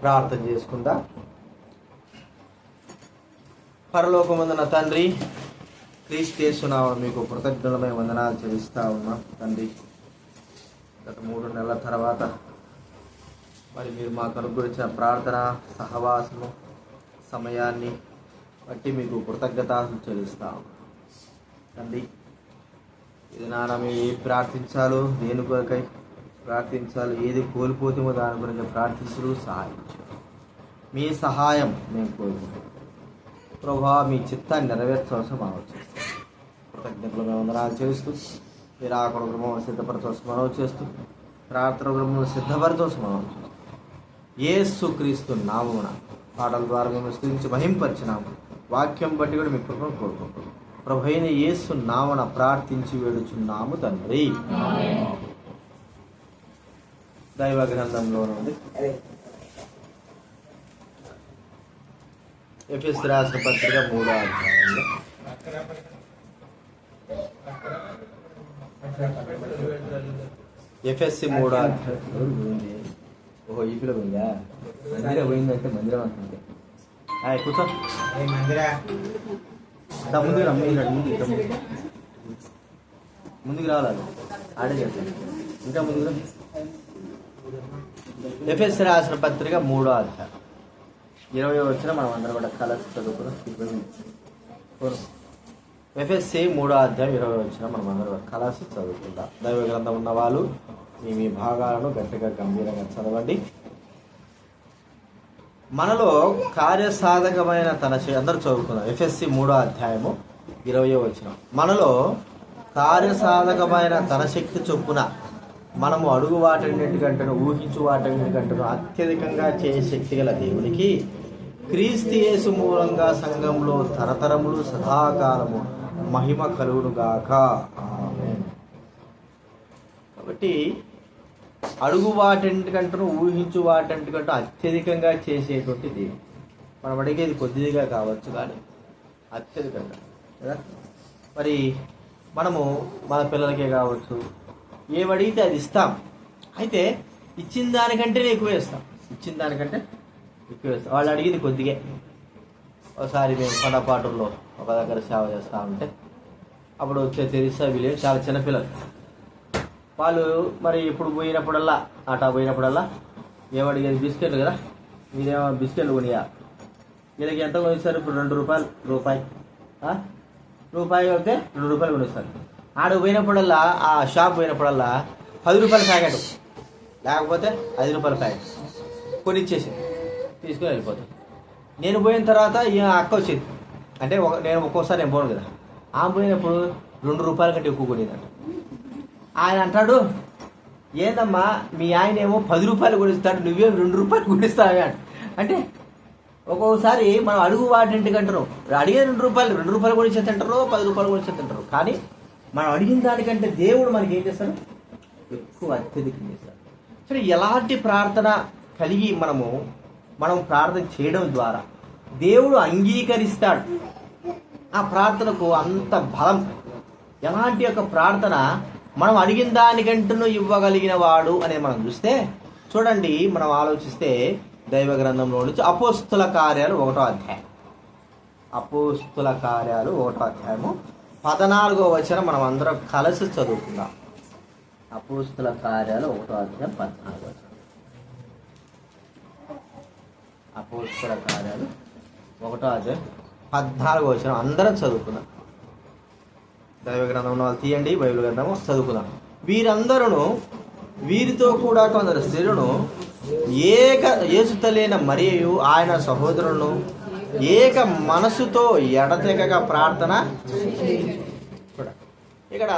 ప్రార్థన చేసుకుందా పరలోకమందున తండ్రి క్రీస్తేస్తున్నావు మీకు కృతజ్ఞులమై వందనాలు చెల్లిస్తా ఉన్నా తండ్రి. గత మూడు నెలల తర్వాత మరి మీరు మాకు అనుగ్రహించిన ప్రార్థన సహవాసము సమయాన్ని బట్టి మీకు కృతజ్ఞతలు చెల్లిస్తాం తండ్రి. ఇది నాన్న మీ ప్రార్థించాలో దేని కొరకై ప్రార్థించాలి. ఏది కోల్పోతామో దాని గురించి ప్రార్థించరు సహాయించు. మీ సహాయం మేము కోరుకుంటాం ప్రభా మీ చిత్తాన్ని నెరవేర్చవలసిన మనం చేస్తాం. కృతజ్ఞతలు మేము వందనాలు చేస్తూ మీరు ఆ కుటుంబం సిద్ధపరచవలసిన మనం చేస్తూ ప్రార్థన కుటుంబం సిద్ధపరచవలసిన మనం చేస్తాం. ఏసు క్రీస్తు నామమున పాటల ద్వారా మేము స్థితించి మహింపరిచినాము వాక్యం బట్టి కూడా మీ కృపను కోరుకుంటాం ప్రభు అయిన యేసు నామన ప్రార్థించి వేడుచున్నాము తండ్రి. దైవ గ్రంథంలో ఉంది ఎఫ్ఎస్ రాసిన పత్రిక మూడో అధ్యాయంలో. ఎఫ్ఎస్సి మూడో అధ్యాయం పోయింది ఓహో ఈపిలో పోయిందా? మందిరం పోయిందంటే మందిరం ఆయ్ కూర్చో. దా ముందుకు రా ముందుకు రావాలి? ఆడే చేస్తాను ఇంకా ముందుకు ఎఫ్ఎస్ రాసిన పత్రిక మూడో అధ్యాయం. ఇరవై వచ్చిన మనం అందరం కూడా కలసి చదువుకున్నాం ఎఫ్ఎస్సి మూడో అధ్యాయం ఇరవై వచ్చిన మనం అందరం కూడా కలసి చదువుకుందాం. దైవ గ్రంథం ఉన్న వాళ్ళు మీ మీ భాగాలను గట్టిగా గంభీరంగా చదవండి. మనలో కార్యసాధకమైన తన అందరూ చదువుకుందాం. ఎఫ్ఎస్సి మూడో అధ్యాయము ఇరవై వచ్చిన. మనలో కార్యసాధకమైన తన శక్తి చొప్పున మనము అడుగు వాటన్నిటికంటను ఊహించు వాటన్నిటికంటను అత్యధికంగా చేసే శక్తి గల దేవునికి క్రీస్తు యేసు మూలంగా సంఘంలో తరతరములు సదాకాలము మహిమ కలుగునుగాక కాబట్టి అడుగు వాటింటికంటూ ఊహించు వాటింటికంటూ అత్యధికంగా చేసేటువంటి దేవుడు. మనం అడిగేది కొద్దిగా కావచ్చు కానీ అత్యధికంగా. కదా? మరి మనము మన పిల్లలకే కావచ్చు ఏమడిగితే అది ఇస్తాం. అయితే ఇచ్చిన దానికంటే ఎక్కువ ఇస్తాం. ఇచ్చిన దానికంటే ఎక్కువ ఇస్తాం. వాళ్ళు అడిగింది కొద్దిగే. ఒకసారి మేము కొండపాటూరులో ఒక దగ్గర సేవ చేస్తూ ఉంటే అప్పుడు వచ్చే తెరిసా విలేజ్ చాలా చిన్నపిల్లలు వాళ్ళు మరి ఇప్పుడు పోయినప్పుడల్లా ఆటా పోయినప్పుడల్లా ఏమడిగేది? బిస్కెట్లు కదా? మీరేమో బిస్కెట్లు కొనియా వీళ్ళకి ఎంత కొనిస్తారు? ఇప్పుడు రెండు రూపాయలు రూపాయి. రూపాయి అయితే రెండు రూపాయలు కొనిస్తారు. ఆడ పోయినప్పుడల్లా ఆ షాప్ పోయినప్పుడల్లా పది రూపాయల ప్యాకెట్. లేకపోతే ఐదు రూపాయల ప్యాకెట్. కొనిచ్చేసి తీసుకుని వెళ్ళిపోతాం. నేను పోయిన తర్వాత ఈ అక్క వచ్చింది. అంటే ఒక నేను ఒక్కోసారి నేను పోను కదా. ఆమె పోయినప్పుడు రెండు రూపాయల కంటే ఎక్కువ కొనిందంట. ఆయన అంటాడు ఏందమ్మా మీ ఆయన ఏమో పది రూపాయలు కొనిస్తాడు నువ్వేం రెండు రూపాయలు కొనిస్తావే? అంట. అంటే ఒక్కొక్కసారి మనం అడుగు వాటింటికి అంటారు అడిగే రెండు రూపాయలు రెండు రూపాయలు కొనిచ్చే తింటారు పది రూపాయలు కొనిచ్చే తింటారు. కానీ మనం అడిగిన దానికంటే దేవుడు మనకి ఏం చేస్తాడు? ఎక్కువ అత్యధికం చేస్తాడు. సరే ఎలాంటి ప్రార్థన కలిగి మనము మనం ప్రార్థన చేయడం ద్వారా దేవుడు అంగీకరిస్తాడు? ఆ ప్రార్థనకు అంత బలం. ఎలాంటి యొక్క ప్రార్థన మనం అడిగిన దానికంటూ ఇవ్వగలిగిన వాడు అనేది మనం చూస్తే చూడండి మనం ఆలోచిస్తే దైవ గ్రంథంలో నుంచి అపోస్తుల కార్యాలు ఒకటో అధ్యాయం. అపోస్తుల కార్యాలు ఒకటో అధ్యాయము పద్నాలుగో వచనం మనం అందరం కలిసి చదువుకుందాం. అపోస్తుల కార్యాలు ఒకటో అధ్యాయం పద్నాలుగో వచనం. అపోస్తుల కార్యాలు ఒకటో అధ్యాయం పద్నాలుగో వచనం. అందరం చదువుకుందాం. దైవ గ్రంథం వాళ్ళు తీయండి బైబిల్ గ్రంథము చదువుకుందాం. వీరందరూ వీరితో కూడా కొందరు స్త్రీలను ఏక ఏసుతలేన మరియు ఆయన సహోదరులను ఏక మనసుతో ఎడతెగక ప్రార్థన ఇక్కడ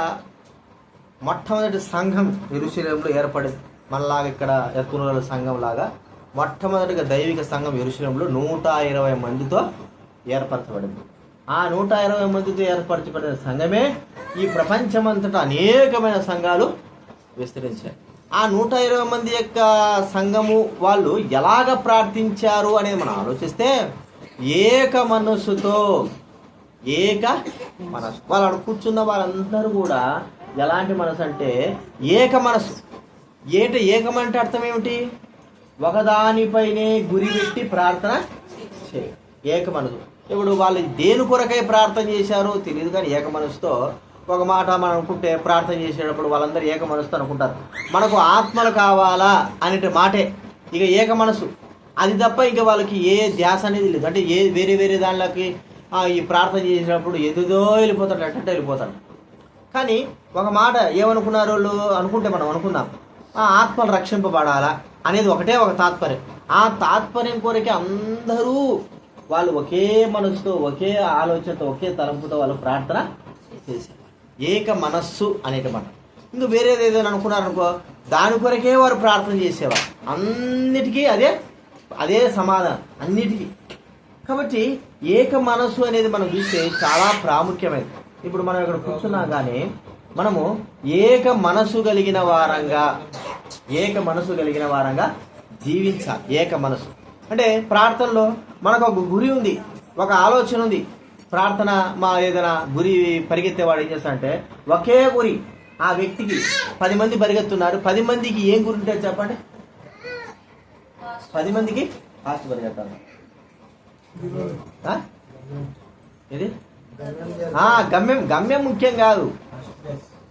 మొట్టమొదటి సంఘం ఎరుశలంలో ఏర్పడింది మనలాగా ఇక్కడ ఎత్తునూరుల సంఘం లాగా మొట్టమొదటిగా దైవిక సంఘం ఎరుశలంలో నూట ఇరవై మందితో ఏర్పరచబడింది. ఆ నూట ఇరవై మందితో ఏర్పరచబడిన సంఘమే ఈ ప్రపంచమంతటా అనేకమైన సంఘాలు విస్తరించాయి. ఆ నూట ఇరవై మంది యొక్క సంఘము వాళ్ళు ఎలాగ ప్రార్థించారు అనేది మనం ఆలోచిస్తే ఏక మనస్సుతో ఏక మనసు. వాళ్ళు కూర్చున్న వాళ్ళందరూ కూడా ఎలాంటి మనసు అంటే ఏక మనసు. ఏట ఏకమంటే అర్థం ఏమిటి? ఒకదానిపైనే గురి పెట్టి ప్రార్థన చేయ. ఏక మనసు. ఇప్పుడు వాళ్ళు దేని కొరకై ప్రార్థన చేశారో తెలియదు కానీ ఏక మనసుతో ఒక మాట మనం అనుకుంటే ప్రార్థన చేసేటప్పుడు వాళ్ళందరూ ఏక మనసుతో అనుకుంటారు. మనకు ఆత్మలు కావాలా అనే మాటే. ఇక ఏక మనసు. అది తప్ప ఇంకా వాళ్ళకి ఏ ధ్యాస అనేది లేదు. అంటే ఏ వేరే వేరే దానిలోకి ఈ ప్రార్థన చేసినప్పుడు ఎదుదో వెళ్ళిపోతాడు అట్టంటే వెళ్ళిపోతాడు. కానీ ఒక మాట ఏమనుకున్నారు వాళ్ళు అనుకుంటే మనం అనుకుందాం. ఆ ఆత్మలు రక్షింపబడాలా అనేది ఒకటే ఒక తాత్పర్యం. ఆ తాత్పర్యం కొరకే అందరూ వాళ్ళు ఒకే మనసుతో ఒకే ఆలోచనతో ఒకే తలంపుతో వాళ్ళు ప్రార్థన చేశారు. ఏక మనస్సు అనేక మాట. ఇంకా వేరేది ఏదైనా అనుకున్నారనుకో దాని కొరకే వారు ప్రార్థన చేసేవారు. అన్నిటికీ అదే అదే సమాధానం అన్నిటికీ. కాబట్టి ఏక మనసు అనేది మనం చూస్తే చాలా ప్రాముఖ్యమైనది. ఇప్పుడు మనం ఇక్కడ కూర్చున్నా కానీ మనము ఏక మనసు కలిగిన వారంగా ఏక మనసు కలిగిన వారంగా జీవించాలి. ఏక మనసు అంటే ప్రార్థనలో మనకు ఒక గురి ఉంది ఒక ఆలోచన ఉంది. ప్రార్థన మా ఏదైనా గురి పరిగెత్తేవాడు ఏం చేస్తాడంటే ఒకే గురి ఆ వ్యక్తికి పది మంది పరిగెత్తున్నారు. పది మందికి ఏం గురి ఉంటుంది చెప్పండి? పది మందికి ఫాస్ట్ పరిగెత్తాలి ఏది? గమ్యం గమ్యం ముఖ్యం కాదు.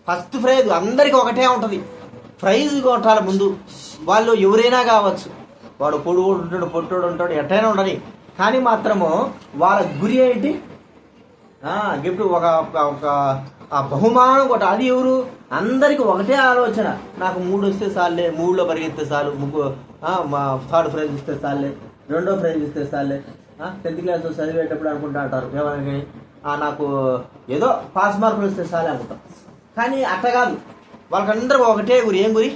ఫస్ట్ ప్రైజ్ అందరికి ఒకటే ఉంటుంది. ప్రైజ్ కొట్టాలి ముందు. వాళ్ళు ఎవరైనా కావచ్చు. వాడు పొడుగు ఉంటాడు పొట్టుడు ఉంటాడు ఎట్టైనా ఉండని కానీ మాత్రము వాళ్ళ గురి ఏంటి గిఫ్ట్ ఒక ఒక ఆ బహుమానం ఒకటి అది ఎవరు? అందరికి ఒకటే ఆలోచన. నాకు మూడు వస్తే చాలే మూడులో పరిగెత్తే చాలు ముగ్గు మా థర్డ్ ప్రైజ్ ఇస్తే చాలే రెండో ప్రైజ్ ఇస్తే చాలే టెన్త్ క్లాస్ చదివేటప్పుడు అనుకుంటా అంటారు ఏమని నాకు ఏదో పాస్ మార్కులు వస్తే చాలే అనుకుంటాం. కానీ అట్ట కాదు. వాళ్ళకందరూ ఒకటే గురి. ఏం గురి?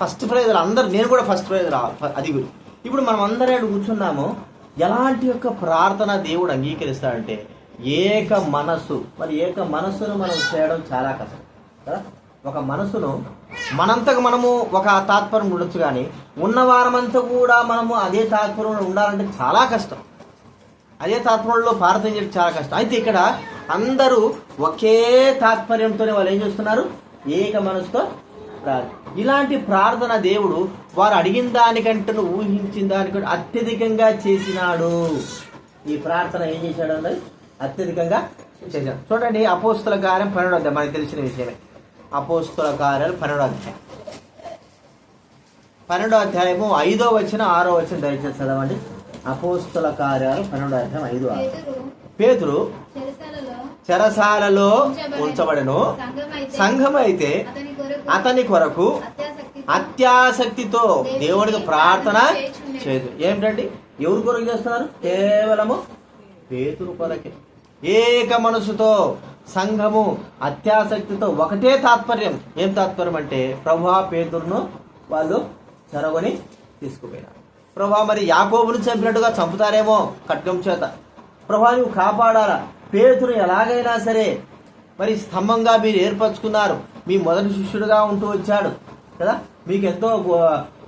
ఫస్ట్ ప్రైజ్ అందరు నేను కూడా ఫస్ట్ ప్రైజ్ రా అది గురి. ఇప్పుడు మనం అందరూ కూర్చున్నాము. ఎలాంటి యొక్క ప్రార్థన దేవుడు అంగీకరిస్తాడంటే ఏక మనస్సు. మరి ఏక మనస్సును మనం చేయడం చాలా కష్టం కదా? ఒక మనసును మనంతకు మనము ఒక తాత్పర్యం ఉండొచ్చు కానీ ఉన్న వారమంతా కూడా మనము అదే తాత్పర్యంలో ఉండాలంటే చాలా కష్టం. అదే తాత్పర్యంలో భారతం చేయడం చాలా కష్టం. అయితే ఇక్కడ అందరూ ఒకే తాత్పర్యంతోనే వాళ్ళు ఏం చేస్తున్నారు? ఏక మనసుతో ఇలాంటి ప్రార్థన దేవుడు వారు అడిగిన దానికంటే ఊహించిన దానికంటే అత్యధికంగా చేసినాడు. ఈ ప్రార్థన ఏం చేశాడు అన్నది అత్యధికంగా చేశాడు చూడండి అపోస్తుల కార్యం పన్నెండు అధ్యాయం. మనకు తెలిసిన విషయమే. అపోస్తుల కార్యాలు పన్నెండు అధ్యాయం. పన్నెండో అధ్యాయము ఐదో వచ్చిన ఆరో వచ్చిన దయచేసి చదవండి. అపోస్తుల కార్యాలు పన్నెండో అధ్యాయం ఐదు ఆరు. పేతురు చెరసాలలో ఉంచబడను. సంఘం అయితే అతని కొరకు అత్యాసక్తితో దేవుడికి ప్రార్థన చేయదు ఏమిటండి? ఎవరి కొరకు చేస్తున్నారు? కేవలము పేతురు కొరకే. ఏక మనసుతో సంఘము అత్యాసక్తితో ఒకటే తాత్పర్యం. ఏం తాత్పర్యం అంటే ప్రభా పేతురును వాళ్ళు చెరగొని తీసుకుపోయినారు. ప్రభా మరి యాకోబుని చంపినట్టుగా చంపుతారేమో ఖడ్గం చేత. ప్రభా నువ్వు కాపాడాలా? పేతురు ఎలాగైనా సరే మరి స్తంభంగా మీరు ఏర్పరచుకున్నారు. మీ మొదటి శిష్యుడుగా ఉంటూ వచ్చాడు కదా? మీకు ఎంతో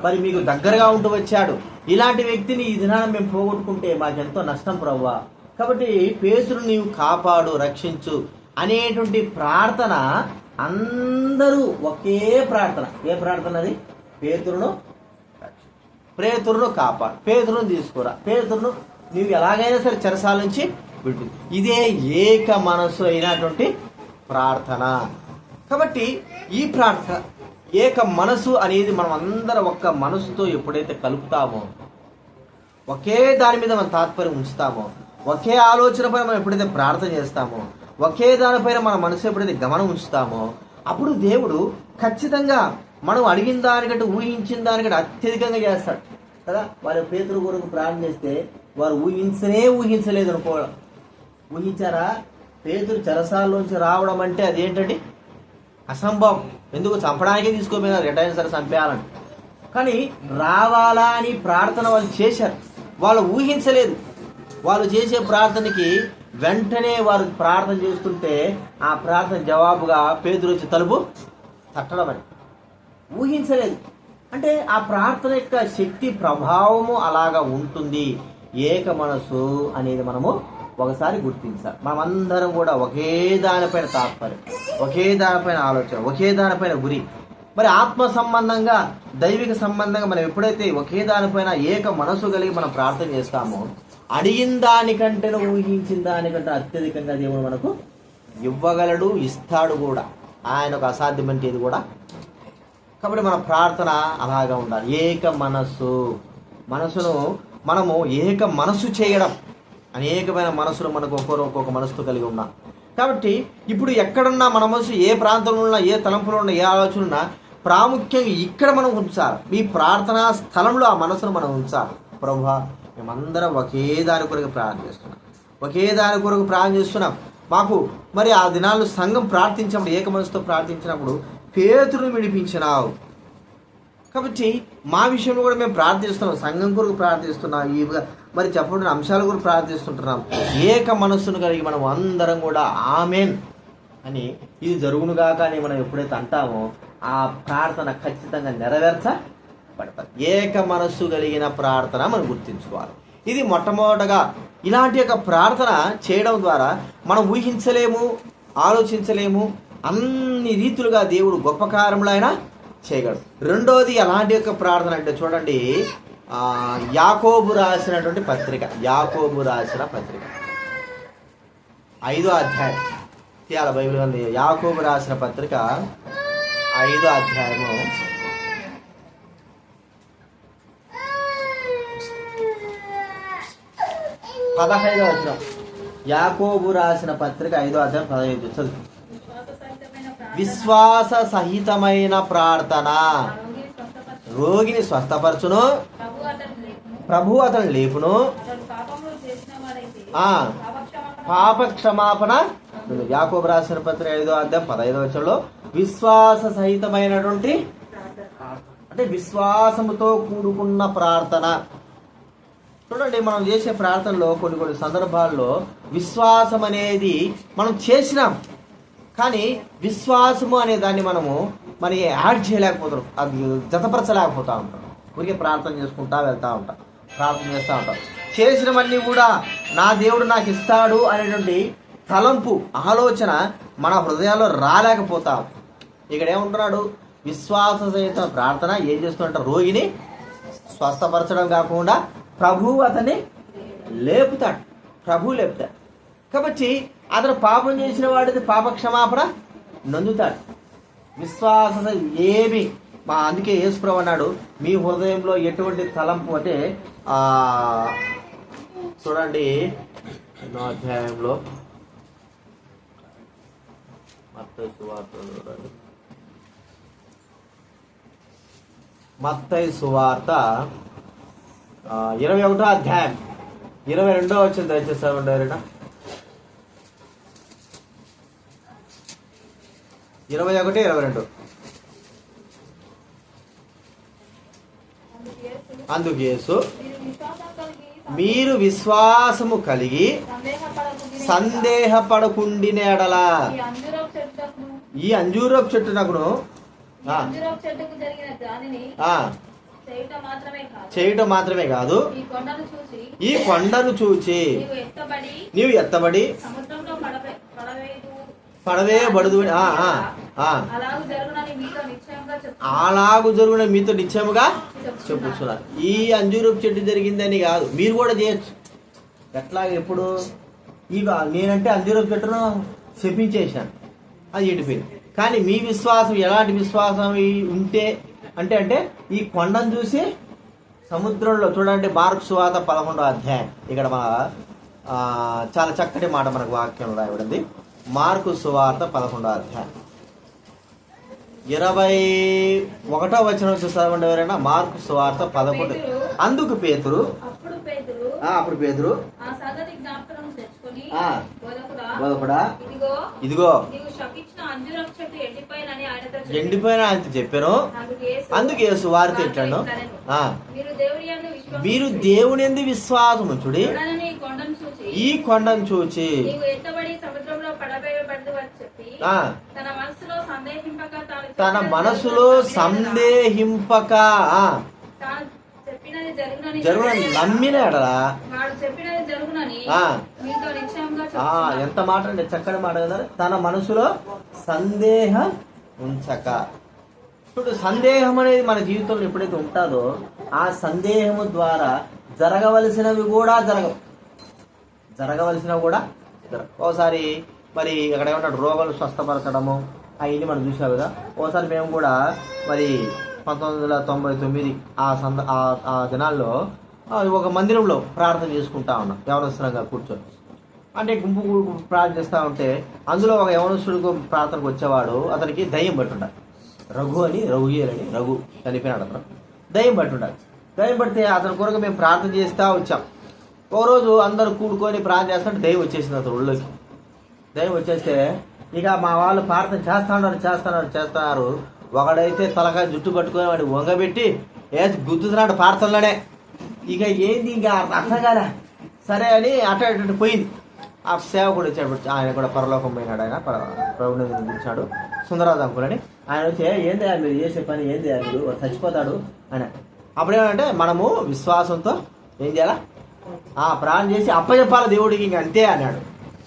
మరి మీకు దగ్గరగా ఉంటూ వచ్చాడు. ఇలాంటి వ్యక్తిని ఈ దినాన మేము పోగొట్టుకుంటే మాకెంతో నష్టం ప్రవ్వా కాబట్టి పేతురు నీవు కాపాడు రక్షించు అనేటువంటి ప్రార్థన అందరూ ఒకే ప్రార్థన. ఏ ప్రార్థన అది? పేతురును పేతురును కాపాడు. పేతురును తీసుకురా. పేతురును నీవు ఎలాగైనా సరే చెరసాల నుంచి విడు ఇదే ఏక మనస్సు అయినటువంటి ప్రార్థన. కాబట్టి ఈ ప్రార్థన ఏక మనసు అనేది మనం అందరం ఒక్క మనసుతో ఎప్పుడైతే కలుపుతామో ఒకే దాని మీద మనం తాత్పర్యం ఉంచుతామో ఒకే ఆలోచనపై మనం ఎప్పుడైతే ప్రార్థన చేస్తామో ఒకే దానిపైన మన మనసు ఎప్పుడైతే గమనం ఉంచుతామో అప్పుడు దేవుడు ఖచ్చితంగా మనం అడిగిన దానికంటే ఊహించిన దానికంటే అత్యధికంగా చేస్తాడు. కదా? వాళ్ళ పేతురు కొరకు ప్రార్థన చేస్తే వారు ఊహించనే ఊహించలేదు అనుకో ఊహించారా? పేతురు చెరసాల్లోంచి రావడం అంటే అదేంటండి? అసంభవం. ఎందుకు? చంపడానికే తీసుకోపోయినారు. రిటైర్ సరే చంపేయాలని. కానీ రావాలా అని ప్రార్థన వాళ్ళు చేశారు. వాళ్ళు ఊహించలేదు. వాళ్ళు చేసే ప్రార్థనకి వెంటనే వారు ప్రార్థన చేస్తుంటే ఆ ప్రార్థన జవాబుగా పేదలు వచ్చి తలుపు తట్టడం అని. ఊహించలేదు. అంటే ఆ ప్రార్థన యొక్క శక్తి ప్రభావము అలాగా ఉంటుంది. ఏక మనసు అనేది మనము ఒకసారి గుర్తించాలి. మనమందరం కూడా ఒకే దానిపైన తాత్పర్యం ఒకే దానిపైన ఆలోచన ఒకే దానిపైన గురి. మరి ఆత్మ సంబంధంగా దైవిక సంబంధంగా మనం ఎప్పుడైతే ఒకే దానిపైన ఏక మనసు కలిగి మనం ప్రార్థన చేస్తామో అడిగిన దానికంటే ఊహించిన దానికంటే అత్యధికంగా దేవుడు మనకు ఇవ్వగలడు ఇస్తాడు కూడా. ఆయనకు అసాధ్యమంటేది కూడా కాబట్టి మన ప్రార్థన అలాగా ఉండాలి. ఏక మనస్సు. మనసును మనము ఏక మనసు చేయడం. అనేకమైన మనసులు మనకు ఒక్కొక్కరు ఒక్కొక్క మనసుతో కలిగి ఉన్నాం కాబట్టి ఇప్పుడు ఎక్కడున్నా మన మనసు ఏ ప్రాంతంలో ఉన్నా ఏ తలంపులో ఉన్నా ఏ ఆలోచన ఉన్నా ప్రాముఖ్యంగా ఇక్కడ మనం ఉంచాలి. మీ ప్రార్థనా స్థలంలో ఆ మనసును మనం ఉంచాలి. ప్రభా మేమందరం ఒకే దాని కొరకు ప్రార్థన చేస్తున్నాం. ఒకే దాని కొరకు ప్రార్థన చేస్తున్నాం. మాకు మరి ఆ దినాల్లో సంఘం ప్రార్థించినప్పుడు ఏక మనసుతో ప్రార్థించినప్పుడు పేతురుని విడిపించినావు. కాబట్టి మా విషయంలో కూడా మేము ప్రార్థిస్తున్నాం. సంఘం కొరకు ప్రార్థిస్తున్నాం ఈ మరి చెప్పబడిన అంశాల కొరకు ప్రార్థిస్తుంటున్నాం. ఏక మనస్సును కలిగి మనం అందరం కూడా ఆమెన్ అని ఇది జరుగునుగాక అని మనం ఎప్పుడైతే అంటామో ఆ ప్రార్థన ఖచ్చితంగా పెడతారు. ఏక మనస్సు కలిగిన ప్రార్థన మనం గుర్తించుకోవాలి. ఇది మొట్టమొదటగా ఇలాంటి యొక్క ప్రార్థన చేయడం ద్వారా మనం ఊహించలేము ఆలోచించలేము అన్ని రీతులుగా దేవుడు గొప్ప అయినా ఆయన చేయగలడు. రెండోది ఎలాంటి యొక్క ప్రార్థన అంటే చూడండి యాకోబు రాసినటువంటి పత్రిక. యాకోబు రాసిన పత్రిక. ఐదో అధ్యాయం. తీయాల బైబిల్ యాకోబు రాసిన పత్రిక ఐదో అధ్యాయము. పదహైదో వచనం. యాకోబు రాసిన పత్రిక ఐదో అధ్యాయం పదహైదు చదువు. విశ్వాస సహితమైన ప్రార్థన. రోగిని స్వస్థపరచును. ప్రభు లేపును. అతను లేపును. ఆ. పాప క్షమాపణ యాకోబు రాసిన పత్రిక ఐదో అధ్యాయం పదహైదో వచ్చంలో విశ్వాస సహితమైనటువంటి అంటే విశ్వాసముతో కూడుకున్న ప్రార్థన. చూడండి మనం చేసే ప్రార్థనలో కొన్ని కొన్ని సందర్భాల్లో విశ్వాసం అనేది మనం చేసినాం. కానీ విశ్వాసము అనే దాన్ని మనము మరి యాడ్ చేయలేకపోతున్నాం. అది జతపరచలేకపోతా ఉంటాం. ఊరికే ప్రార్థన చేసుకుంటా వెళ్తూ ఉంటాం. ప్రార్థన చేస్తూ ఉంటాం. చేసినవన్నీ కూడా నా దేవుడు నాకు ఇస్తాడు అనేటువంటి తలంపు ఆలోచన మన హృదయాల్లో రాలేకపోతాం ఇక్కడ ఏమంటున్నాడు? విశ్వాస సహిత ప్రార్థన ఏం చేస్తుంటారు రోగిని స్వస్థపరచడం కాకుండా ప్రభువు అతన్ని లేపుతాడు. ప్రభు లేపుతాడు. కాబట్టి అతను పాపం చేసిన వాడికి పాప క్షమాపణ విశ్వాస ఏమి? మా అందుకే యేసుప్రభు అన్నాడు మీ హృదయంలో ఎటువంటి తలంపు అంటే చూడండి ఎన్నో అధ్యాయంలో మత్తయి సువార్త చూడండి మత్తయి సువార్త ఆ, ఇరవై ఒకటో అధ్యాయం. ఇరవై రెండో వచ్చింది దయచేసి ఎవరైనా ఇరవై ఒకటి ఇరవై రెండు. అందుకు యేసు, అందుకు యేసు మీరు విశ్వాసము కలిగి సందేహపడకుండిన ఎడలా. ఈ అంజూరపు చెట్టుకు ఈ అంజూరపు చెట్టునకును చేయటం మాత్రమే కాదు. ఈ కొండను చూచి నీవు ఎత్తబడి నీవు ఎత్తబడి సముద్రంలో పడవే పడవేదు పడవే బడుదు ఆ, ఆ, ఆ. అలాగూ జరుగున మీతో నిశ్చయముగా చెప్పుతున్నారు ఈ అంజూరపు చెట్టు జరిగిందని కాదు. మీరు కూడా చేయొచ్చు. ఎట్లా ఎప్పుడు? ఈ నేనంటే అంజూరపు చెట్టును శపించేశాను. అది ఎండిపోయింది కానీ మీ విశ్వాసం ఎలాంటి విశ్వాసం ఉంటే అంటే అంటే ఈ కొండను చూసి సముద్రంలో చూడండి మార్క్స్ వాత పదకొండో అధ్యాయం. ఇక్కడ మన ఆ, చాలా చక్కటి మాట మనకు వాక్యం రాయబడింది. మార్కు సువార్త పదకొండో అధ్యాయం. ఇరవై ఒకటో వచనం చూసామండి ఎవరైనా? మార్కు సువార్త పదకొండు. అందుకు పేతురు? అప్పుడు పేతురు. బోధకుడా ఇదిగో ఎండిపోయినని ఆయనతో చెప్పాను. ఎండిపోయిన అందుకు యేసు, వారితో ఇట్లాను ఆ, మీరు దేవుని ఎందు విశ్వాసం చూడనని ఈ కొండను చూచి తన మనసులో సందేహింపక జరుగునని సందేహింపక ఆ, తాను చెప్పినది జరుగునని జరుగునని నమ్మిన ఎడలా? వాడు చెప్పినది జరుగునని ఆ. మీతో నిశ్చయంగా ఆ, చెప్తున్నాను. ఎంత మాట అంటే చక్కటి మాట కదా? తన మనసులో సందేహం ఉంచక. ఇప్పుడు సందేహం అనేది మన జీవితంలో ఎప్పుడైతే ఉంటుందో ఆ సందేహము ద్వారా జరగవలసినవి కూడా జరగవు. జరగవలసినవి కూడా జరగవు. ఒకసారి మరి అక్కడ ఏమన్నాడు రోగాలు స్వస్థపరచడము అవన్నీ మనం చూసాం కదా? ఒకసారి మేము కూడా మరి పంతొమ్మిది వందల తొంభై తొమ్మిది ఆ సంద ఆ- దినాల్లో ఒక మందిరంలో ప్రార్థన చేసుకుంటా ఉన్నాం. యవనస్తులంగా కూర్చొని. అంటే గుంపు ప్రార్థన చేస్తూ ఉంటే అందులో ఒక యవనస్తుడికి ప్రార్థనకు వచ్చేవాడు అతనికి దయ్యం పట్టుండాలి. రఘు అని రఘుయర్ రఘు చనిపోయినాడు అతను. దయ్యం పట్టుండాలి. దయ్యం పడితే అతని కొరకు మేము ప్రార్థన చేస్తూ వచ్చాం. ఓ రోజు అందరూ కూడుకొని ప్రార్థన చేస్తుంటే దయ్యం వచ్చేసింది అతను ఒళ్ళోకి. దయ్యం వచ్చేస్తే ఇక మా వాళ్ళు ప్రార్థన చేస్తున్నారు చేస్తున్నారు చేస్తున్నారు ఒకడైతే తలకాయ జుట్టు పట్టుకొని వాడు వంగబెట్టి ఏ గుద్దుతున్నాడు పార్సల్లోనే. ఇక ఏంది ఇంకా అర్థం కాలే సరే అని అటు అటు ఇటు పోయింది. ఆ సేవకుడు వచ్చాడు ఆయన కూడా పరలోకం పోయినాడు ఆయన ప్రభుని పిలిచాడు సుందరరాజు అంకుల్ అని ఆయన వచ్చి ఏంది ఆయన మీరు చేసే పని? ఏంది ఆయన మీరు వాడు చచ్చిపోతాడు. ఆయన అప్పుడేమంటే మనము విశ్వాసంతో ఏం చేయాలా? ఆ ప్రాణం చేసి అప్పచెప్పాలి దేవుడికి ఇంక అంతే అన్నాడు.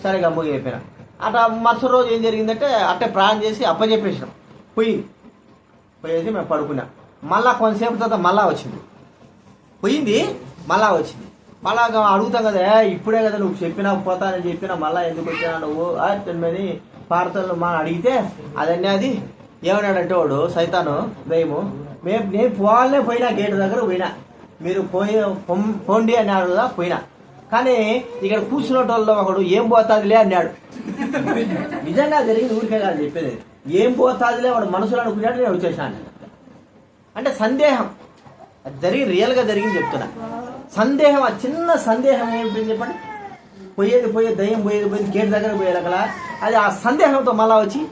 సరే గమ్ముగా చెప్పిన. అట్లా మరుసటి రోజు ఏం జరిగిందంటే అట్టే ప్రాణం చేసి అప్పచెప్పేసినాం పోయింది పోయేసి మేము పడుకున్నాం. మళ్ళా కొంతసేపు తర్వాత మళ్ళా వచ్చింది. పోయింది? మళ్ళా వచ్చింది. మళ్ళా అడుగుతాం కదా ఇప్పుడే కదా నువ్వు చెప్పినా పోతానని చెప్పినా మళ్ళా ఎందుకు వచ్చినా నువ్వు? అని పార్తలు మా అడిగితే అదన్నీ అది. ఏమన్నాడంటే వాడు సైతాను దయ్యము మేము నేను పోవాలనే పోయినా గేట్ దగ్గర పోయినా. మీరు పోయి పోండి అన్నాడు కదా పోయినా. కానీ ఇక్కడ కూర్చున్నటోళ్ళలో ఒకడు ఏం పోతాదిలే అన్నాడు. నిజంగా జరిగింది ఊరికే కాదు చెప్పేది. ఏం పోతాదిలే వాడు మనసులో అనుకున్నాడు నేను వచ్చేసాను. అంటే సందేహం. అది జరిగి రియల్గా జరిగింది చెప్తున్నా. సందేహం ఆ చిన్న సందేహం ఏమిటి చెప్పండి? పోయేది పోయే దయ్యం పోయేది పోయేది గేట్ దగ్గర పోయేలా అది ఆ సందేహంతో మళ్ళా వచ్చి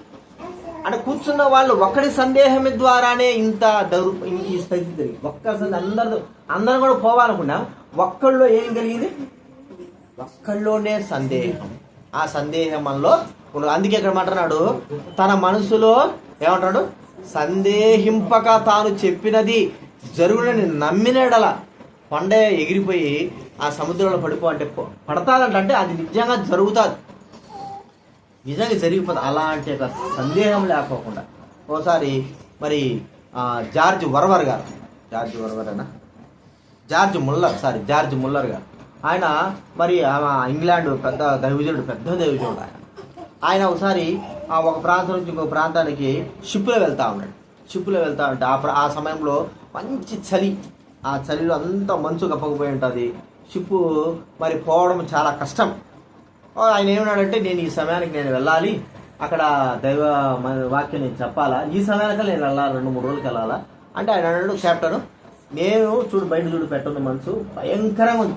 అంటే కూర్చున్న వాళ్ళు ఒకటి సందేహం ద్వారానే ఇంత దౌర్ ఈ స్థితి జరిగింది. ఒక్క అందరు అందరం కూడా పోవాలనుకున్నాం. ఒక్కళ్ళలో ఏం కలిగింది? ఒక్కళ్ళలోనే సందేహం. ఆ సందేహంలో అందుకే ఇక్కడ మాట్లాడు తన మనసులో ఏమంటాడు సందేహింపక తాను చెప్పినది జరుగునని నమ్మినడల. కొండ ఎగిరిపోయి ఆ సముద్రంలో పడిపో అంటే పో- పడతాదంట అంటే అది నిజంగా జరుగుతుంది. నిజంగా జరిగిపోతుంది అలాంటి ఒక సందేహం లేకోకుండా ఓసారి మరి జార్జ్ వర్వర్ గారు. జార్జ్ వర్వర్ అయినా George Muller sorry George Muller గారు. ఆయన మరి ఆ ఇంగ్లాండ్ పెద్ద దైవజనుడు పెద్ద దైవజనుడు ఆయన. ఆయన ఒకసారి ఆ ఒక ప్రాంతం నుంచి ఇంకో ప్రాంతానికి షిప్లో వెళ్తా ఉన్నాడు. షిప్లో వెళ్తా ఉంటే ఆ ఆ సమయంలో మంచి చలి. ఆ చలిలో అంతా మంచు కప్పకపోయి ఉంటుంది. షిప్పు మరి పోవడం చాలా కష్టం. ఆయన ఏమన్నాడంటే నేను ఈ సమయానికి నేను వెళ్ళాలి. అక్కడ దైవ వాక్యం నేను చెప్పాలా? ఈ సమయానికి నేను వెళ్ళాలి? రెండు మూడు రోజులకి వెళ్ళాలా? అంటే ఆయన అన్నాడు కెప్టెన్ నేను చూడు బయట చూడు పెట్టండి మనసు భయంకరంగా ఉంది.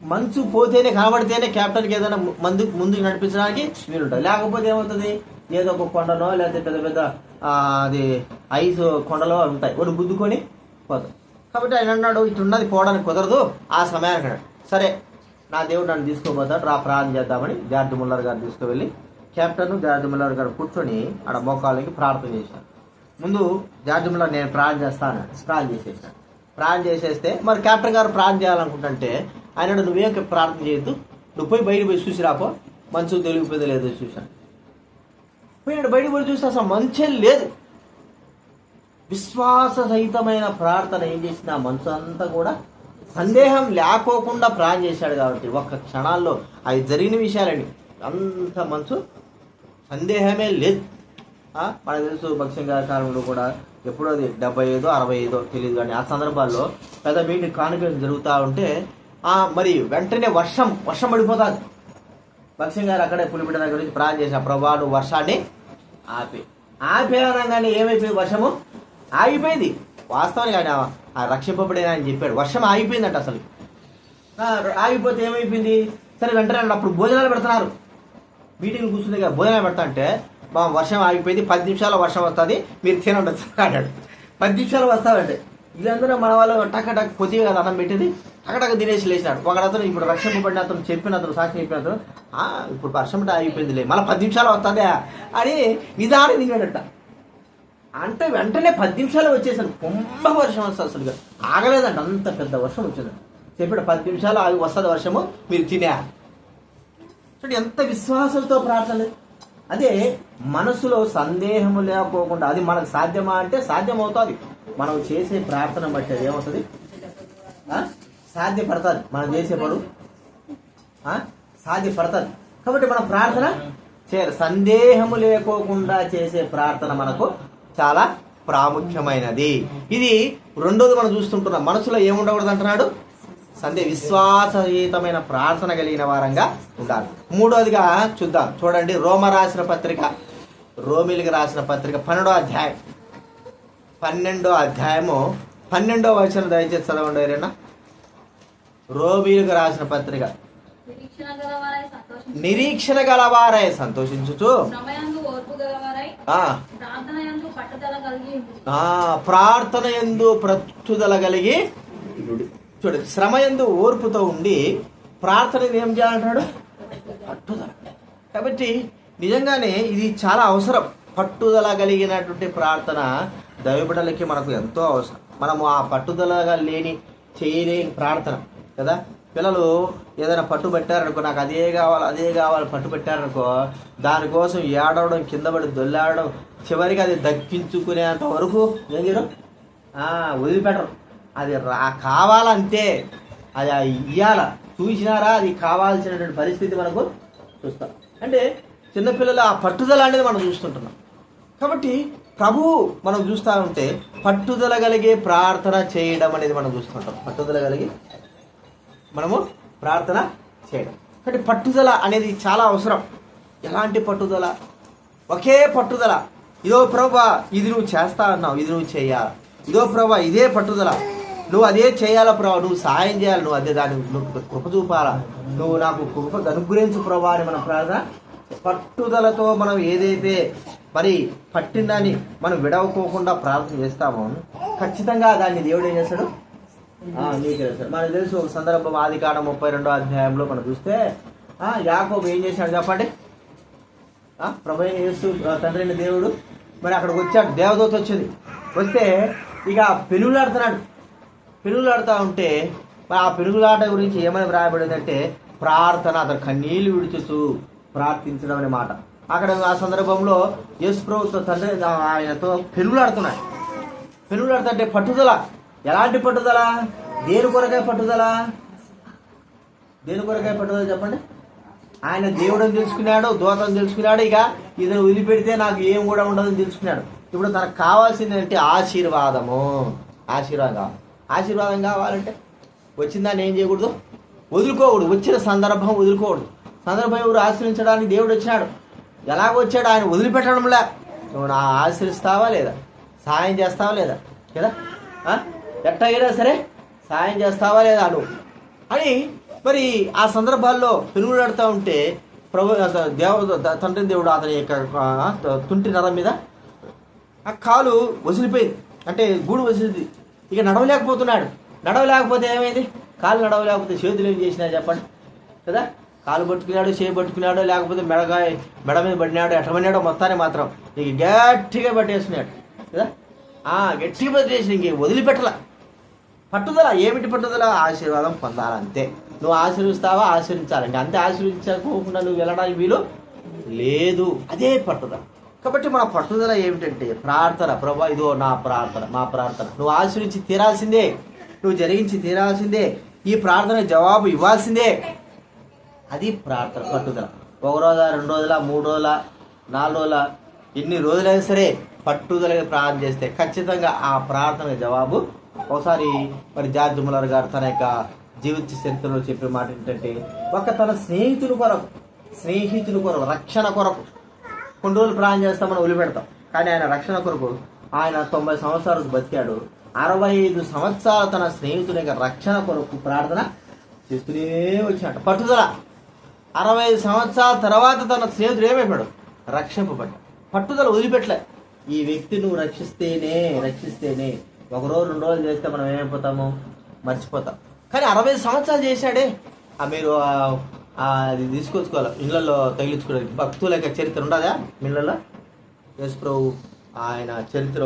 మంచు పోతేనే కనబడితేనే కెప్టెన్కి ఏదైనా ము- మందు ముందుకు నడిపించడానికి వీలుంటుంది. లేకపోతే ఏమవుతుంది? ఏదో ఒక కొండనో లేకపోతే పెద్ద పెద్ద అది ఐస్ కొండలో ఉంటాయి. వాడు గుద్దుకొని పోతాం. కాబట్టి ఆయన అన్నాడు ఇటు పోవడానికి కుదరదు ఆ సమయానికి అన్నాడు సరే నా దేవుడు నన్ను తీసుకోపోతాడు రా ప్రార్థన చేద్దామని జార్జ్ ముల్లర్ గారు తీసుకువెళ్ళి కెప్టెన్ జార్జ్ ముల్లర్ గారు కూర్చొని ఆడ మోకాళ్ళకి ప్రార్థన చేశాను ముందు జార్జ్ ముల్లర్ నేను ప్రార్థన చేస్తాను. ప్రార్థన చేసేసాను ప్రార్థన చేసేస్తే మరి కెప్టెన్ గారు ప్రార్థన చేయాలనుకుంటుంటే ఆయన అన్నాడు, నువ్వేం ప్రార్థన చేయొద్దు? నువ్వు పోయి బయట పోయి చూసి రాపో. మంచు తెలిగిపోయిందో లేదో చూశాను. పోయాడు బయట పోయి చూస్తే అసలు మంచే లేదు. విశ్వాస సహితమైన ప్రార్థన ఏం చేసిన మంచు అంతా కూడా సందేహం లేకోకుండా ప్రార్థన చేశాడు కాబట్టి ఒక్క క్షణాల్లో అవి జరిగిన విషయాలండి. అంత మనసు సందేహమే లేదు. మనకు తెలుసు భక్ష్యం కాలంలో కూడా ఎప్పుడో అది డెబ్బై ఐదో అరవై ఐదో తెలియదు కానీ ఆ సందర్భాల్లో పెద్ద మీటింగ్ కాన్ఫరెన్స్ జరుగుతూ ఉంటే మరి వెంటనే వర్షం వర్షం పడిపోతుంది. భక్సింగ్ గారు అక్కడే పులిపిట దగ్గర నుంచి ప్రాణం చేసిన ప్రభా నువ్వు వర్షాన్ని ఆపి. ఆపేయనగానే ఏమైపోయింది వర్షము? ఆగిపోయింది. వాస్తవానికి ఆయన ఆ రక్షింపబడిన అని చెప్పాడు. వర్షం ఆగిపోయిందంట అసలు. ఆగిపోతే ఏమైపోయింది? సరే వెంటనే అప్పుడు భోజనాలు పెడుతున్నారు. మీటింగ్ కూర్చుంది కదా భోజనాలు పెడతా అంటే మా వర్షం ఆగిపోయింది పది నిమిషాల వర్షం వస్తుంది మీరు తినండి అన్నాడు. పది నిమిషాలు వస్తామంటే వీళ్ళందరూ మన వాళ్ళు టక టక్ కొద్దిగా కదా అన్నం పెట్టింది. టకటక తినేసి లేచినాడు. ఒకడతను ఇప్పుడు రక్షింపబడిన అతను చెప్పిన అతను సాక్షి చెప్పిన అతను ఇప్పుడు వర్షం అయిపోయిందిలే మళ్ళీ పది నిమిషాలు వస్తుందా అని నిదానం దిగాడట అంటే వెంటనే పది నిమిషాలు వచ్చేసాను. కుంభ వర్షం వస్తుంది అసలు ఆగలేదంట అంత పెద్ద వర్షం వచ్చింది చెప్పాడు పది నిమిషాలు ఆగి వస్తుంది వర్షము మీరు తినే చూడండి ఎంత విశ్వాసంతో ప్రార్థన అదే మనసులో సందేహము లేకోకుండా అది మనకు సాధ్యమా అంటే సాధ్యమవుతుంది. మనం చేసే ప్రార్థన బట్టి అది ఏమవుతుంది? సాధ్యపడుతుంది. మనం చేసే పడు. సాధ్యపడుతుంది. కాబట్టి మన ప్రార్థన చేయాలి. సందేహము లేకోకుండా చేసే ప్రార్థన మనకు చాలా ప్రాముఖ్యమైనది. ఇది రెండోది మనం చూస్తుంటున్నాం. మనసులో ఏముండకూడదు అంటున్నాడు? సందే విశ్వాసయుతమైన ప్రార్థన కలిగిన వారంగా ఉండాలి. మూడోదిగా చూద్దాం. చూడండి రోమ రాసిన పత్రిక రోమిలికి రాసిన పత్రిక పన్నెండో అధ్యాయం. పన్నెండో అధ్యాయము పన్నెండో వచనం దయచేసి చదవండి ఎవరైనా. రోమిలకు రాసిన పత్రిక. నిరీక్షణ గలవారై సంతోషించుచు. ప్రార్థన కలిగి ఎందు ప్రత్యుదల కలిగి చూడండి శ్రమ ఎందు ఓర్పుతో ఉండి ప్రార్థన ఏం చేయాలంటాడు పట్టుదల. కాబట్టి నిజంగానే ఇది చాలా అవసరం. పట్టుదల కలిగినటువంటి ప్రార్థన దైవబిడలకి మనకు ఎంతో అవసరం. మనము ఆ పట్టుదలగా లేని చేయలేని ప్రార్థన కదా? పిల్లలు ఏదైనా పట్టు పెట్టారనుకో నాకు అదే కావాలి అదే కావాలి పట్టు పెట్టారనుకో దానికోసం ఏడవడం కింద పడి దొల్లాడడం చివరికి అది దక్కించుకునేంత వరకు ఏం చేయడం వదిలిపెట్టరు. అది రా కావాలంటే అది ఇయ్యాల. చూసినారా? అది కావాల్సినటువంటి పరిస్థితి మనకు చూస్తాం. అంటే చిన్నపిల్లలు ఆ పట్టుదల అనేది మనం చూస్తుంటున్నాం. కాబట్టి ప్రభు మనం చూస్తూ ఉంటే పట్టుదల కలిగే ప్రార్థన చేయడం అనేది మనం చూస్తుంటాం. పట్టుదల కలిగి మనము ప్రార్థన చేయడం. కాబట్టి పట్టుదల అనేది చాలా అవసరం. ఎలాంటి పట్టుదల? ఒకే పట్టుదల. ఇదో ప్రభా ఇది నువ్వు చేస్తా అన్నావు ఇది నువ్వు చేయాలి? ఇదో ప్రభా ఇదే పట్టుదల. నువ్వు అదే చేయాలా ప్రభా? నువ్వు సాయం చేయాలి? నువ్వు అదే దాన్ని నువ్వు కృప చూపాలా? నువ్వు నాకు కృప అనుగ్రహించు ప్రభా అని మన ప్రార్థన. పట్టుదలతో మనం ఏదైతే మరి పట్టిందని మనం విడవకోకుండా ప్రార్థన చేస్తామో ఖచ్చితంగా దాన్ని దేవుడు ఏం చేస్తాడు? నీకు మనకు తెలుసు ఒక సందర్భం ఆది కాడ ముప్పై రెండో అధ్యాయంలో మనం చూస్తే యాకోబు ఏం చేశాడు చెప్పండి? ప్రభు అయిన తండ్రి దేవుడు మరి అక్కడికి వచ్చాడు. దేవదూత వచ్చింది. వస్తే ఇక పెనుగులాడుతున్నాడు పెనుగులాడుతూ ఉంటే మరి ఆ పెనుగులాట గురించి ఏమని వ్రాయబడిందంటే ప్రార్థన అతను కన్నీళ్ళు విడుచుతూ ప్రార్థించడం అనే మాట. అక్కడ ఆ సందర్భంలో యేసు ప్రభుత్వ తండ్రి ఆయనతో పెనుగులాడుతున్నాడు పెనుగులాడుతుంటే పట్టుదల. ఎలాంటి పట్టుదల? దేని కొరకాయ పట్టుదల? దేని కొరకాయ పట్టుదల చెప్పండి? ఆయన దేవుడని తెలుసుకున్నాడు దూతని తెలుసుకున్నాడు ఇక ఇతను వదిలిపెడితే నాకు ఏం కూడా ఉండదని తెలుసుకున్నాడు. ఇప్పుడు తనకు కావాల్సింది అంటే ఆశీర్వాదము. ఆశీర్వాదం కావాలి. ఆశీర్వాదం కావాలంటే వచ్చిందాన్ని ఏం చేయకూడదు? వదులుకోకూడదు. వచ్చిన సందర్భం వదులుకోకూడదు. సందర్భం ఎవరు ఆశ్రయించడానికి దేవుడు వచ్చినాడు? ఎలాగ వచ్చాడు? ఆయన వదిలిపెట్టడంలే. నువ్వు నా ఆశ్రయిస్తావా లేదా? సాయం చేస్తావా లేదా? కదా? ఆ? ఎట్టయినా సరే సాయం చేస్తావా లేదా నువ్వు? అని మరి ఆ సందర్భాల్లో పెనుగులాడుతూ ఉంటే ప్రభు దేవ తండ్రి దేవుడు అతని యొక్క తుంటి నరం మీద ఆ కాలు వసిలిపోయింది. అంటే గూడు వసిలింది. ఇక నడవలేకపోతున్నాడు. నడవలేకపోతే ఏమైంది? కాలు నడవలేకపోతే చేతులు ఏం చేసినా చెప్పండి. కదా? కాలు పట్టుకున్నాడు చేయి పట్టుకున్నాడు లేకపోతే మెడగా మెడ మీద పడినాడు ఎట్ట పడినాడో మొత్తాన్ని మాత్రం ఇక గట్టిగా పట్టేస్తున్నాడు. కదా? ఆ గట్టిగా పట్టేసి ఇంక వదిలిపెట్టల. పట్టుదల ఏమిటి పట్టుదల? ఆశీర్వాదం పొందాలంతే. నువ్వు ఆశీర్విస్తావా ఆశీర్వించాలంటే అంతే ఆశీర్వించకోకుండా నువ్వు వెళ్ళడానికి వీలు లేదు. అదే పట్టుదల. కాబట్టి మన పట్టుదల ఏమిటంటే ప్రార్థన. ప్రభా ఇదో నా ప్రార్థన మా ప్రార్థన. నువ్వు ఆశ్రయించి తీరాల్సిందే. నువ్వు జరిగించి తీరాల్సిందే. ఈ ప్రార్థన జవాబు ఇవ్వాల్సిందే. అది ప్రార్థన పట్టుదల. ఒక రోజా రెండు రోజుల మూడు రోజుల నాలుగు రోజుల ఎన్ని రోజులైనా సరే పట్టుదలగా ప్రార్థన చేస్తే ఖచ్చితంగా ఆ ప్రార్థన జవాబు. ఒకసారి మరి జార్జ్ ముల్లర్ గారు తన యొక్క జీవిత చరిత్రలో చెప్పే మాట ఏంటంటే ఒక తన స్నేహితుని కొరకు స్నేహితుని కొరకు రక్షణ కొరకు కొన్ని రోజులు ప్రాణం చేస్తామని వదిలిపెడతాం. కానీ ఆయన రక్షణ కొరకు ఆయన తొంభై సంవత్సరాలకు బతికాడు. అరవై ఐదు సంవత్సరాలు తన స్నేహితుని యొక్క రక్షణ కొరకు ప్రార్థన చేస్తూనే వచ్చాడు. పట్టుదల. అరవై ఐదు సంవత్సరాల తర్వాత తన స్నేహితుడు ఏమైపోయాడు? రక్షింపబడ్డాడు. పట్టుదల వదిలిపెట్టలే. ఈ వ్యక్తి నువ్వు రక్షిస్తేనే రక్షిస్తేనే. ఒక రోజు రెండు రోజులు చేస్తే మనం ఏమైపోతాము? మర్చిపోతాం. కానీ అరవై సంవత్సరాలు చేశాడే. ఆ మీరు అది తీసుకొచ్చుకోవాలి. ఇళ్ళల్లో తగిలించుకోవడానికి భక్తుల యొక్క చరిత్ర ఉండదా ఇళ్ళల్లో యేసు ప్రభు ఆయన చరిత్ర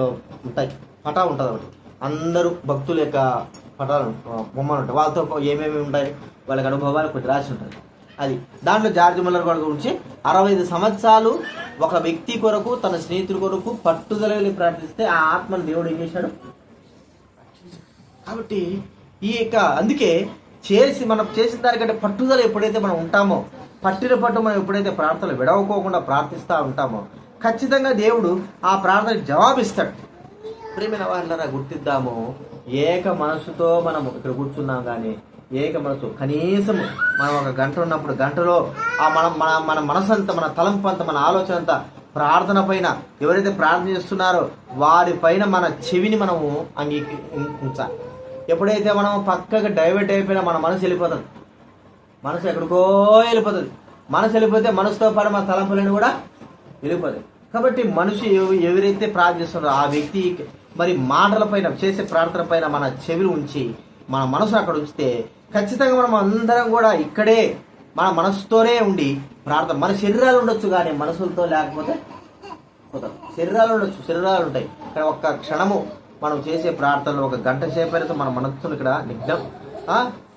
ఉంటాయి. పటా ఉంటుంది ఒకటి అందరూ భక్తుల యొక్క పటాలు బొమ్మలు ఉంటాయి. వాళ్ళతో ఏమేమి ఉంటాయి? వాళ్ళకి అనుభవాలు కొద్ది రాసి ఉంటుంది అది. దాంట్లో జార్జ్ ముల్లర్ గారి గురించి అరవై ఐదు సంవత్సరాలు ఒక వ్యక్తి కొరకు తన స్నేహితుల కొరకు పట్టుదలని ప్రార్థిస్తే ఆ ఆత్మను దేవుడు ఏం చేశాడు? కాబట్టి ఈ యొక్క అందుకే చేసి మనం చేసిన దానికంటే పట్టుదల ఎప్పుడైతే మనం ఉంటామో పట్టిన పట్టు మనం ఎప్పుడైతే ప్రార్థనలు విడవకోకుండా ప్రార్థిస్తూ ఉంటామో ఖచ్చితంగా దేవుడు ఆ ప్రార్థనకి జవాబిస్తాడు. ప్రేమైన వాళ్ళరా గుర్తిద్దాము. ఏక మనసుతో మనం ఇక్కడ కూర్చున్నాం కానీ ఏక మనసు కనీసం మనం ఒక గంట ఉన్నప్పుడు గంటలో ఆ మనం మన మన మనసు అంత మన తలంపు అంతా మన ఆలోచన అంతా ప్రార్థన పైన ఎవరైతే ప్రార్థన చేస్తున్నారో వారి పైన మన చెవిని మనము అంగీకరించాలి ఎప్పుడైతే మనం పక్కకి డైవర్ట్ అయిపోయినా మన మనసు వెళ్ళిపోతుంది. మనసు ఎక్కడికో వెళ్ళిపోతుంది. మనసు వెళ్ళిపోతే మనసుతో పాటు మన తలంపులను కూడా వెళ్ళిపోతాయి. కాబట్టి మనిషి ఎవరైతే ప్రార్థిస్తున్నారో ఆ వ్యక్తి మరి మాటల పైన చేసే ప్రార్థన పైన మన చెవిని ఉంచి మన మనసు అక్కడ ఉంచితే ఖచ్చితంగా మనం అందరం కూడా ఇక్కడే మన మనసుతోనే ఉండి ప్రార్థన మన శరీరాలు ఉండొచ్చు కానీ మనసులతో లేకపోతే కుదరదు శరీరాలు ఉండొచ్చు శరీరాలు ఉంటాయి. ఇక్కడ ఒక్క క్షణము మనం చేసే ప్రార్థనలు ఒక గంట సేపు మన మనస్సును ఇక్కడ నిగ్నం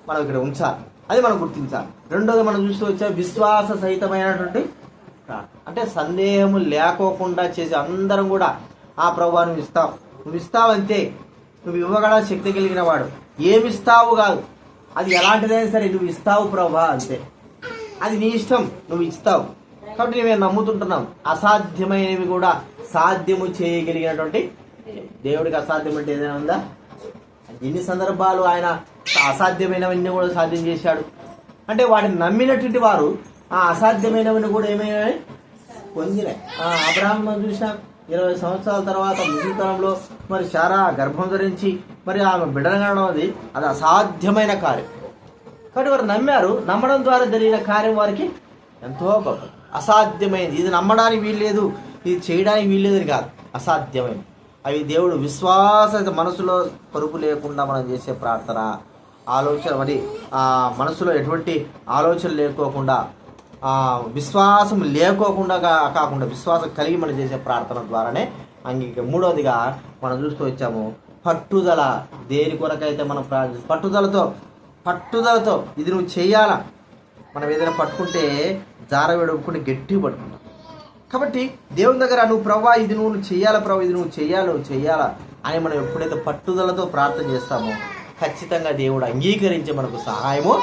మనం ఇక్కడ ఉంచాలి. అది మనం గుర్తించాలి. రెండోది మనం చూస్తూ వచ్చే విశ్వాస సహితమైనటువంటి అంటే సందేహము లేకోకుండా చేసి అందరం కూడా ఆ ప్రభా నువ్వు ఇస్తావు. నువ్వు ఇస్తావు అంతే నువ్వు ఇవ్వగల శక్తి కలిగిన వాడు. ఏమిస్తావు కాదు. అది ఎలాంటిదైనా సరే నువ్వు ఇస్తావు ప్రభా అంతే. అది నీ ఇష్టం. నువ్వు ఇస్తావు. కాబట్టి మేము నమ్ముతుంటున్నాం. అసాధ్యమైనవి కూడా సాధ్యము చేయగలిగినటువంటి దేవుడికి అసాధ్యం అంటే ఏదైనా ఉందా? ఎన్ని సందర్భాలు ఆయన అసాధ్యమైనవన్నీ కూడా సాధ్యం చేశాడు. అంటే వాటిని నమ్మినటువంటి వారు ఆ అసాధ్యమైనవన్నీ కూడా ఏమైనా పొందినాయి. ఆ అబ్రాహ్మ మనం ఇరవై సంవత్సరాల తర్వాత ముసలితనంలో మరి శారా గర్భం ధరించి మరి ఆమె బిడ్డను అది అది అసాధ్యమైన కార్యం. కాబట్టి వారు నమ్మారు నమ్మడం ద్వారా జరిగిన కార్యం వారికి ఎంతో గొప్ప అసాధ్యమైనది. ఇది నమ్మడానికి వీల్లేదు ఇది చేయడానికి వీల్లేదని కాదు. అసాధ్యమైనది. అవి దేవుడు విశ్వాస మనసులో పరుపు లేకుండా మనం చేసే ప్రార్థన ఆలోచన మరి ఆ మనసులో ఎటువంటి ఆలోచన లేకోకుండా ఆ విశ్వాసం లేకోకుండా కాకుండా విశ్వాసం కలిగి మనం చేసే ప్రార్థన ద్వారానే అంగీక మూడవదిగా మనం చూస్తూ వచ్చాము పట్టుదల దేని కొరకైతే మనం ప్రార్థి పట్టుదలతో పట్టుదలతో ఇది నువ్వు చేయాలా? మనం ఏదైనా పట్టుకుంటే జార విడుపుకుంటే గట్టిగా పట్టుకుంటాం. కాబట్టి దేవుని దగ్గర నువ్వు ప్రభా ఇది నువ్వు చేయాలా ప్రభా ఇది నువ్వు చేయాలి నువ్వు చేయాలా అని మనం ఎప్పుడైతే పట్టుదలతో ప్రార్థన చేస్తామో ఖచ్చితంగా దేవుడు అంగీకరించి మనకు సహాయము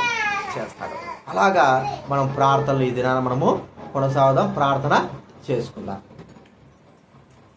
చేస్తాడు. అలాగా మనం ప్రార్థనలు ఈ దినాన మనము కొనసాగుదాం ప్రార్థన చేసుకుందాం.